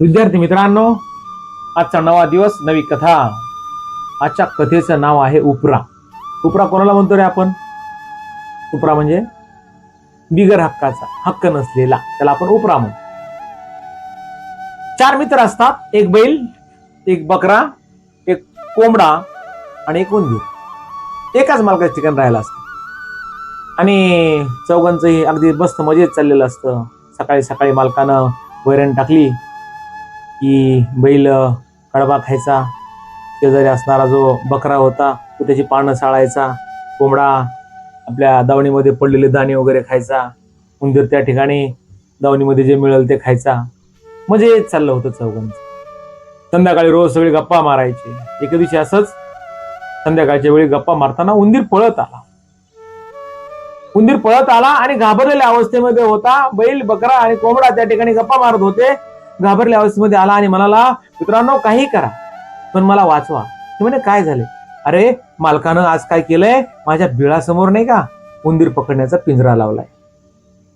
विद्यार्थी मित्रांनो आजचा नवा दिवस नवी कथा. आजच्या कथेचं नाव आहे उपरा. उपरा कोणाला म्हणतो रे आपण? उपरा म्हणजे बिगर हक्काचा हक्क नसलेला. त्याला आपण उपरा म्हणतो. चार मित्र असतात एक बैल एक बकरा एक कोंबडा आणि एक उंदीर. एकाच मालकाचं ठिकाणी राहिला असतं. आणि चौघांचंही अगदी मस्त मजेत चाललेलं असतं. सकाळी सकाळी मालकानं वैरण टाकली की बैल कडबा खायचा शेजारी असणारा जो बकरा होता तो त्याची पानं साळायचा कोंबडा आपल्या दावणीमध्ये पडलेले दाणे वगैरे खायचा उंदीर त्या ठिकाणी दावणीमध्ये जे मिळेल ते खायचा. म्हणजे चाललं होतं चौघांचं. संध्याकाळी रोज सगळी गप्पा मारायचे. एके दिवशी असंच संध्याकाळच्या वेळी गप्पा मारताना उंदीर पळत आला. उंदीर पळत आला आणि घाबरलेल्या अवस्थेमध्ये होता बैल बकरा आणि कोंबडा त्या ठिकाणी गप्पा मारत होते. घाबरल्या अवस्थेमध्ये आला आणि म्हणाला मित्रांनो काही करा पण मला वाचवा. ते म्हणे काय झाले? अरे मालकानं आज काय केलंय? माझ्या बिळासमोर नाही का उंदीर पकडण्याचा पिंजरा लावलाय.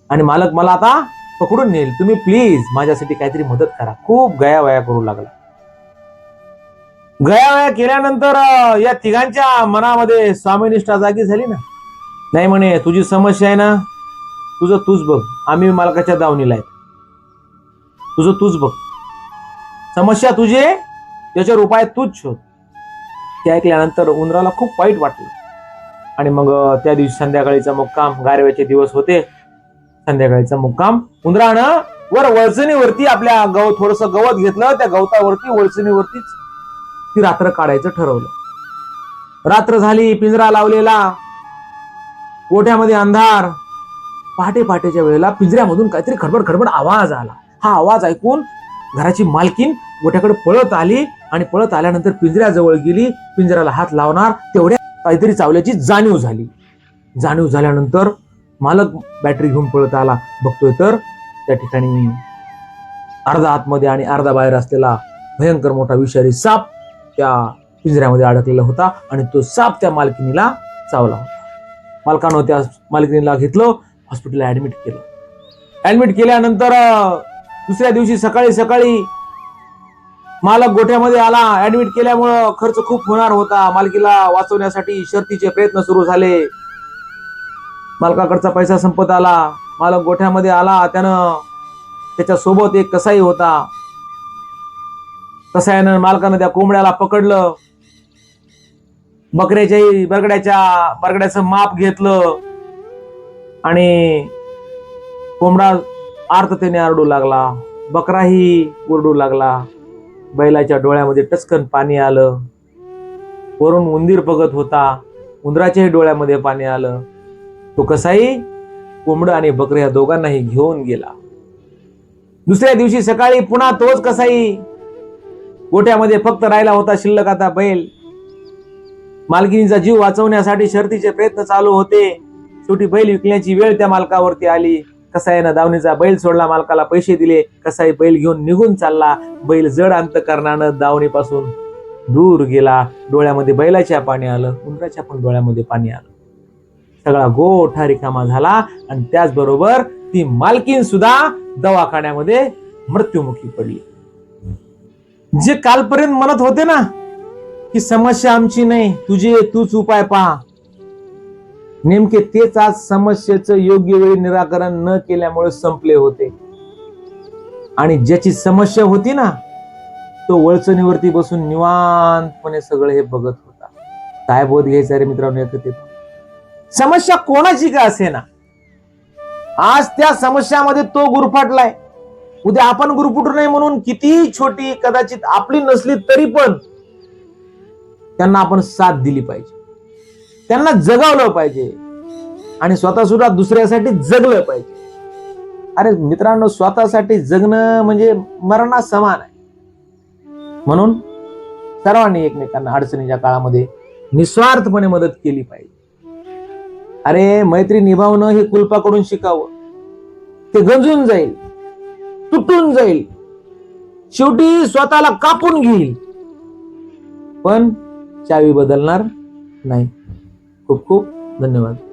आणि मालक मला आता पकडून नेईल. तुम्ही प्लीज माझ्यासाठी काहीतरी मदत करा. खूप गयावया करू लागला. गयावया केल्यानंतर या तिघांच्या मनामध्ये स्वामीनिष्ठा जागी झाली ना. नाही म्हणे तुझी समस्या आहे ना. तुझं तूच बघ. आम्ही मालकाच्या दावणीला आहेत. तुझं तूच बघ. समस्या तुझे त्याच्यावर उपाय तूच शोध. ते ऐकल्यानंतर उंदराला खूप वाईट वाटलं. आणि मग त्या दिवशी संध्याकाळीचा मुक्काम गारव्याचे दिवस होते. संध्याकाळीचा मुक्काम उंदरानं वर वळचणीवरती आपल्या गव थोडस गवत घेतलं. त्या गवतावरती वळचणीवरतीच ती रात्र काढायचं ठरवलं. रात्र झाली पिंजरा लावलेला. गोठ्यामध्ये अंधार. पहाटे पहाटेच्या वेळेला पिंजऱ्यामधून काहीतरी खडबड खडबड आवाज आला. हा आवाज ऐकून घराची मालकीन गोठ्याकडे पळत आली आणि पळत आल्यानंतर पिंजऱ्याजवळ गेली. पिंजऱ्याला हात लावणार तेवढ्या काहीतरी चावल्याची जाणीव झाली. जाणीव झाल्यानंतर मालक बॅटरी घेऊन पळत आला. बघतोय तर त्या ठिकाणी अर्धा आतमध्ये आणि अर्धा बाहेर असलेला भयंकर मोठा विषारी साप त्या पिंजऱ्यामध्ये अडकलेला होता आणि तो साप त्या मालकिनीला चावला होता. मालकानं त्या मालकिनीला घेतलं हॉस्पिटलला ऍडमिट केलं. ऍडमिट केल्यानंतर दुसऱ्या दिवशी सकाळी सकाळी मालक गोठ्यामध्ये आला. ऍडमिट केल्यामुळं खर्च खूप होणार होता. मालकीला वाचवण्यासाठी शर्तीचे प्रयत्न सुरू झाले. मालकाकडचा पैसा संपत आला. मालक गोठ्यामध्ये आला. त्यानं त्याच्या सोबत एक कसाई होता. कसायानं मालकानं त्या कोंबड्याला पकडलं. बकऱ्याच्याही बरगड्याच्या बरगड्याचं माप घेतलं. आणि कोंबडा आर्ततेने आरडू लागला बकराही ओरडू लागला. बैलाच्या डोळ्यामध्ये टचकन पाणी आलं. वरून उंदीर बघत होता उंदराच्याही डोळ्यामध्ये पाणी आलं. तो कसाही कोंबड आणि बकरे या दोघांनाही घेऊन गेला. दुसऱ्या दिवशी सकाळी पुन्हा तोच कसाही गोठ्यामध्ये फक्त राहिला होता शिल्लक आता बैल. मालकिनीचा जीव वाचवण्यासाठी शर्तीचे प्रयत्न चालू होते. शेवटी बैल विकण्याची वेळ त्या मालकावरती आली. कसाईनं दावणीचा बैल सोडला मालकाला पैसे दिले कसाई बैल घेऊन निघून चालला. बैल जड अंतकरणानं दावणीपासून दूर गेला. डोळ्यामध्ये बैलाच्या पाणी आलं उंदराच्या पण डोळ्यामध्ये पाणी आलं. सगळा गोठा रिकामा झाला आणि त्याचबरोबर ती मालकीन सुद्धा दवाखान्यामध्ये मृत्युमुखी पडली. जे कालपर्यंत म्हणत होते ना की समस्या आमची नाही तुझे तूच उपाय पहा. नेमके तेच आज समस्येचं योग्य वेळी निराकरण न केल्यामुळे संपले होते. आणि ज्याची समस्या होती ना तो वळचणीवरती बसून निवांतपणे सगळं हे बघत होता. काय बोध घ्यायचा रे मित्रांनो एकत्रित समस्या कोणाची का असे ना आज त्या समस्यामध्ये तो गुरफाटलाय. उद्या आपण गुरफुटू नये म्हणून कितीही छोटी कदाचित आपली नसली तरी पण त्यांना आपण साथ दिली पाहिजे. त्यांना जगावलं पाहिजे. आणि स्वतः सुद्धा दुसऱ्यासाठी जगलं पाहिजे. अरे मित्रांनो स्वतःसाठी जगणं म्हणजे मरणा समान आहे. म्हणून सर्वांनी एकमेकांना अडचणीच्या काळामध्ये निस्वार्थपणे मदत केली पाहिजे. अरे मैत्री निभावणं हे कुलपाकडून शिकावं. ते गंजून जाईल तुटून जाईल. शेवटी स्वतःला कापून घेईल. पण चावी बदलणार नाही. खूप खूप धन्यवाद.